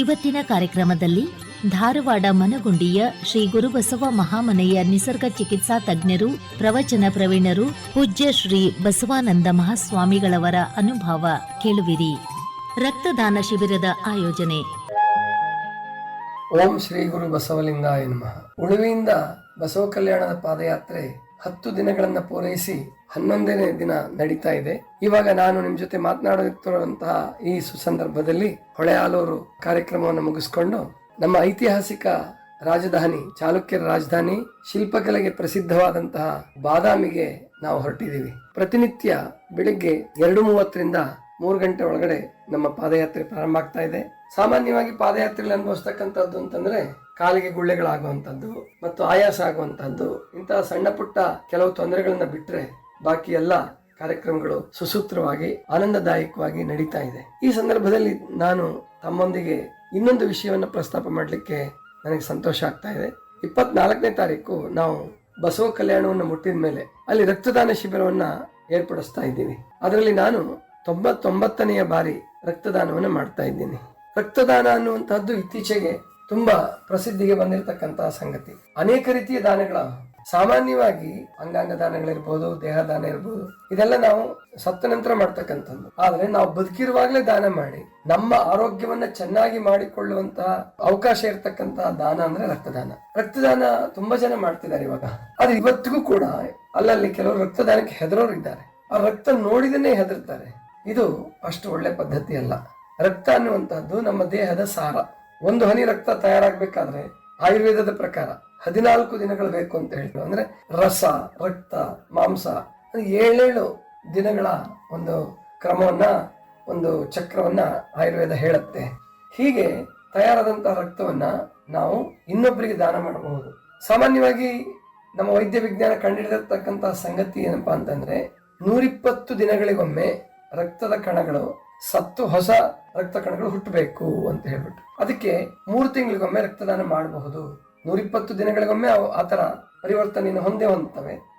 ಇವತ್ತಿನ ಕಾರ್ಯಕ್ರಮದಲ್ಲಿ ಧಾರವಾಡ ಮನಗುಂಡಿಯ ಶ್ರೀ ಗುರುಬಸವ ಮಹಾಮನೆಯ ನಿಸರ್ಗ ಚಿಕಿತ್ಸಾ ತಜ್ಞರು, ಪ್ರವಚನ ಪ್ರವೀಣರು, ಪೂಜ್ಯ ಶ್ರೀ ಬಸವಾನಂದ ಮಹಾಸ್ವಾಮಿಗಳವರ ಅನುಭವ ಕೇಳುವಿರಿ. ರಕ್ತದಾನ ಶಿಬಿರದ ಆಯೋಜನೆ. ಓಂ ಶ್ರೀ ಗುರು ಬಸವಲಿಂಗಾಯ ನಮಃ. ಉಳುವಿಯಿಂದ ಬಸವ ಕಲ್ಯಾಣದ ಪಾದಯಾತ್ರೆ ಹತ್ತು ದಿನಗಳನ್ನು ಪೂರೈಸಿ ಹನ್ನೊಂದನೇ ದಿನ ನಡೀತಾ ಇದೆ. ಇವಾಗ ನಾನು ನಿಮ್ ಜೊತೆ ಮಾತನಾಡುತ್ತಿರುವಂತಹ ಈ ಸುಸಂದರ್ಭದಲ್ಲಿ ಹೊಳೆ ಆಲೂರು ಕಾರ್ಯಕ್ರಮವನ್ನು ಮುಗಿಸ್ಕೊಂಡು ನಮ್ಮ ಐತಿಹಾಸಿಕ ರಾಜಧಾನಿ, ಚಾಲುಕ್ಯರ ರಾಜಧಾನಿ, ಶಿಲ್ಪಕಲೆಗೆ ಪ್ರಸಿದ್ಧವಾದಂತಹ ಬಾದಾಮಿಗೆ ನಾವು ಹೊರಟಿದ್ದೀವಿ. ಪ್ರತಿನಿತ್ಯ ಬೆಳಿಗ್ಗೆ ಎರಡು ಮೂವತ್ತರಿಂದ ಮೂರು ಗಂಟೆ ಒಳಗಡೆ ನಮ್ಮ ಪಾದಯಾತ್ರೆ ಪ್ರಾರಂಭ ಆಗ್ತಾ ಇದೆ. ಸಾಮಾನ್ಯವಾಗಿ ಪಾದಯಾತ್ರೆಯಲ್ಲಿ ಅನುಭವಿಸ್ತಕ್ಕಂಥದ್ದು ಅಂತಂದ್ರೆ ಕಾಲಿಗೆ ಗುಳ್ಳೆಗಳಾಗುವಂಥದ್ದು ಮತ್ತು ಆಯಾಸ ಆಗುವಂಥದ್ದು, ಇಂತಹ ಸಣ್ಣ ಪುಟ್ಟ ಕೆಲವು ತೊಂದರೆಗಳನ್ನ ಬಿಟ್ಟರೆ ಬಾಕಿ ಎಲ್ಲ ಕಾರ್ಯಕ್ರಮಗಳು ಸುಸೂತ್ರವಾಗಿ, ಆನಂದದಾಯಕವಾಗಿ ನಡೀತಾ ಇದೆ. ಈ ಸಂದರ್ಭದಲ್ಲಿ ನಾನು ತಮ್ಮೊಂದಿಗೆ ಇನ್ನೊಂದು ವಿಷಯವನ್ನು ಪ್ರಸ್ತಾಪ ಮಾಡಲಿಕ್ಕೆ ನನಗೆ ಸಂತೋಷ ಆಗ್ತಾ ಇದೆ. ಇಪ್ಪತ್ನಾಲ್ಕನೇ ತಾರೀಕು ನಾವು ಬಸವ ಕಲ್ಯಾಣವನ್ನು ಮುಟ್ಟಿದ ಮೇಲೆ ಅಲ್ಲಿ ರಕ್ತದಾನ ಶಿಬಿರವನ್ನ ಏರ್ಪಡಿಸ್ತಾ ಇದ್ದೀವಿ. ಅದರಲ್ಲಿ ನಾನು ತೊಂಬತ್ತೊಂಬತ್ತನೆಯ ಬಾರಿ ರಕ್ತದಾನವನ್ನು ಮಾಡ್ತಾ ಇದ್ದೀನಿ. ರಕ್ತದಾನ ಅನ್ನುವಂಥದ್ದು ಇತ್ತೀಚೆಗೆ ತುಂಬಾ ಪ್ರಸಿದ್ಧಿಗೆ ಬಂದಿರತಕ್ಕಂತಹ ಸಂಗತಿ. ಅನೇಕ ರೀತಿಯ ದಾನಗಳ, ಸಾಮಾನ್ಯವಾಗಿ ಅಂಗಾಂಗ ದಾನಗಳಿರ್ಬೋದು ದೇಹ ದಾನ ಇರ್ಬೋದು, ಇದೆಲ್ಲ ನಾವು ಸತ್ತ ನಂತರ ಮಾಡ್ತಕ್ಕಂಥದ್ದು. ಆದ್ರೆ ನಾವು ಬದುಕಿರುವಾಗಲೇ ದಾನ ಮಾಡಿ, ನಮ್ಮ ಆರೋಗ್ಯವನ್ನ ಚೆನ್ನಾಗಿ ಮಾಡಿಕೊಳ್ಳುವಂತಹ ಅವಕಾಶ ಇರತಕ್ಕಂತಹ ದಾನ ಅಂದ್ರೆ ರಕ್ತದಾನ. ರಕ್ತದಾನ ತುಂಬಾ ಜನ ಮಾಡ್ತಿದ್ದಾರೆ ಇವಾಗ. ಆದ್ರೆ ಇವತ್ತಿಗೂ ಕೂಡ ಅಲ್ಲಲ್ಲಿ ಕೆಲವರು ರಕ್ತದಾನಕ್ಕೆ ಹೆದರೋರು ಇದ್ದಾರೆ ಆ ರಕ್ತ ನೋಡಿದನೇ ಹೆದರ್ತಾರೆ. ಇದು ಅಷ್ಟು ಒಳ್ಳೆ ಪದ್ಧತಿ ಅಲ್ಲ. ರಕ್ತ ಅನ್ನುವಂತಹದ್ದು ನಮ್ಮ ದೇಹದ ಸಾರ. ಒಂದು ಹನಿ ರಕ್ತ ತಯಾರಾಗಬೇಕಾದ್ರೆ ಆಯುರ್ವೇದದ ಪ್ರಕಾರ ಹದಿನಾಲ್ಕು ದಿನಗಳು ಬೇಕು ಅಂತ ಹೇಳ್ತಾರೆ ಅಂದ್ರೆ ರಸ, ರಕ್ತ, ಮಾಂಸ ಏಳೇಳು ದಿನಗಳ ಒಂದು ಕ್ರಮವನ್ನ, ಒಂದು ಚಕ್ರವನ್ನ ಆಯುರ್ವೇದ ಹೇಳುತ್ತೆ. ಹೀಗೆ ತಯಾರಾದಂತಹ ರಕ್ತವನ್ನ ನಾವು ಇನ್ನೊಬ್ಬರಿಗೆ ದಾನ ಮಾಡಬಹುದು. ಸಾಮಾನ್ಯವಾಗಿ ನಮ್ಮ ವೈದ್ಯ ವಿಜ್ಞಾನ ಕಂಡುಹಿಡಿದಿರ್ತಕ್ಕಂತಹ ಸಂಗತಿ ಏನಪ್ಪಾ ಅಂತಂದ್ರೆ ನೂರಿಪ್ಪತ್ತು ದಿನಗಳಿಗೊಮ್ಮೆ ರಕ್ತದ ಕಣಗಳು ಸತ್ತು ಹೊಸ ರಕ್ತ ಕಣಗಳು ಹುಟ್ಟಬೇಕು ಅಂತ ಹೇಳ್ಬಿಟ್ಟು. ಅದಕ್ಕೆ ಮೂರು ತಿಂಗಳಿಗೊಮ್ಮೆ ರಕ್ತದಾನ ಮಾಡಬಹುದು. ನೂರಿಪ್ಪತ್ತು ದಿನಗಳಿಗೊಮ್ಮೆ ಅವು ಆತರ ಪರಿವರ್ತನೆಯನ್ನು ಹೊಂದೇ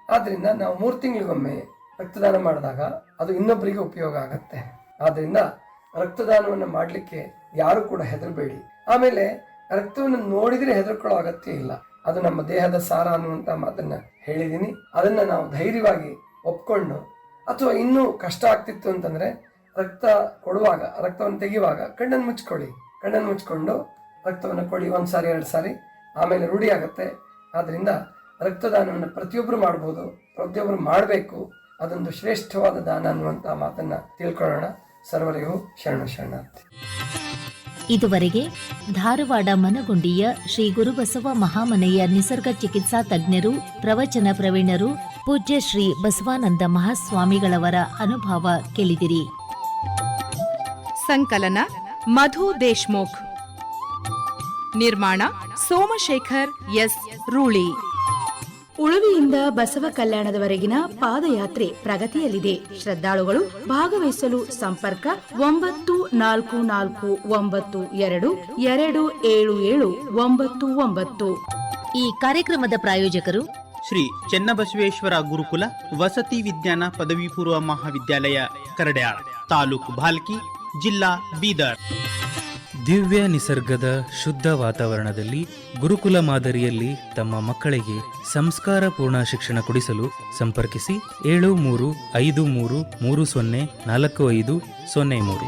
ಆದ್ರಿಂದ ನಾವು ಮೂರು ತಿಂಗಳಿಗೊಮ್ಮೆ ರಕ್ತದಾನ ಮಾಡಿದಾಗ ಅದು ಇನ್ನೊಬ್ಬರಿಗೆ ಉಪಯೋಗ ಆಗತ್ತೆ. ಆದ್ರಿಂದ ರಕ್ತದಾನವನ್ನು ಮಾಡಲಿಕ್ಕೆ ಯಾರು ಕೂಡ ಹೆದರಬೇಡಿ. ಆಮೇಲೆ ರಕ್ತವನ್ನು ನೋಡಿದರೆ ಹೆದರ್ಕೊಳ್ಳೋ ಅಗತ್ಯ ಇಲ್ಲ. ಅದು ನಮ್ಮ ದೇಹದ ಸಾರ ಅನ್ನುವಂತ ಮಾತನ್ನ ಹೇಳಿದ್ದೀನಿ. ಅದನ್ನ ನಾವು ಧೈರ್ಯವಾಗಿ ಒಪ್ಕೊಂಡು ಅಥವಾ ಇನ್ನೂ ಕಷ್ಟ ಆಗ್ತಿತ್ತು ಅಂತಂದ್ರೆ ರಕ್ತ ಕೊಡುವಾಗ, ರಕ್ತವನ್ನು ತೆಗೆಯುವಾಗ ಕಣ್ಣನ್ನು ಮುಚ್ಕೊಳ್ಳಿ ಕಣ್ಣನ್ನು ಮುಚ್ಕೊಂಡು ರಕ್ತವನ್ನು ಕೊಡಿ, ಒಂದು ಸಾರಿ, ಎರಡು ಸಾರಿ. ಆಮೇಲೆ ರೂಢಿಯಾಗುತ್ತೆ ಆಗುತ್ತೆ. ಆದ್ರಿಂದ ರಕ್ತದಾನವನ್ನು ಪ್ರತಿಯೊಬ್ಬರು ಮಾಡ್ಬೋದು. ಪ್ರತಿಯೊಬ್ಬರು ಮಾಡಬೇಕು. ಅದೊಂದು ಶ್ರೇಷ್ಠವಾದ ದಾನ ಅನ್ನುವಂಥ ಮಾತನ್ನು ತಿಳ್ಕೊಳ್ಳೋಣ. ಸರ್ವರಿಗೂ ಶರಣ ಶರಣಾರ್ಥಿ. ಇದುವರೆಗೆ ಧಾರವಾಡ ಮನಗುಂಡಿಯ ಶ್ರೀ ಗುರುಬಸವ ಮಹಾಮನೆಯ ನಿಸರ್ಗ ಚಿಕಿತ್ಸಾ ತಜ್ಞರು, ಪ್ರವಚನ ಪ್ರವೀಣರು, ಪೂಜ್ಯ ಶ್ರೀ ಬಸವಾನಂದ ಮಹಾಸ್ವಾಮಿಗಳವರ ಅನುಭವ ಕೇಳಿದಿರಿ. ಸಂಕಲನ ಮಧು ದೇಶ್ಮುಖ್. ನಿರ್ಮಾಣ ಸೋಮಶೇಖರ್ ಎಸ್. ರೂಳಿ. ಉಳುವಿಯಿಂದ ಬಸವ ಕಲ್ಯಾಣದವರೆಗಿನ ಪಾದಯಾತ್ರೆ ಪ್ರಗತಿಯಲ್ಲಿದೆ. ಶ್ರದ್ಧಾಳುಗಳು ಭಾಗವಹಿಸಲು ಸಂಪರ್ಕ ಒಂಬತ್ತು ನಾಲ್ಕು ನಾಲ್ಕು ಒಂಬತ್ತು ಎರಡು ಎರಡು ಏಳು ಏಳು ಒಂಬತ್ತು ಒಂಬತ್ತು. ಈ ಕಾರ್ಯಕ್ರಮದ ಪ್ರಾಯೋಜಕರು ಶ್ರೀ ಚೆನ್ನಬಸವೇಶ್ವರ ಗುರುಕುಲ ವಸತಿ ವಿಜ್ಞಾನ ಪದವಿ ಪೂರ್ವ ಮಹಾವಿದ್ಯಾಲಯ ಕರಡ್ಯಾಳ ತಾಲೂಕು ಭಾಲ್ಕಿ ಜಿಲ್ಲಾ ಬೀದರ್. ದಿವ್ಯ ನಿಸರ್ಗದ ಶುದ್ಧ ವಾತಾವರಣದಲ್ಲಿ ಗುರುಕುಲ ಮಾದರಿಯಲ್ಲಿ ತಮ್ಮ ಮಕ್ಕಳಿಗೆ ಸಂಸ್ಕಾರ ಪೂರ್ಣ ಶಿಕ್ಷಣ ಕೊಡಿಸಲು ಸಂಪರ್ಕಿಸಿ ಏಳು ಮೂರು ಐದು ಮೂರು ಮೂರು ಸೊನ್ನೆ ನಾಲ್ಕು ಐದು ಸೊನ್ನೆ ಮೂರು.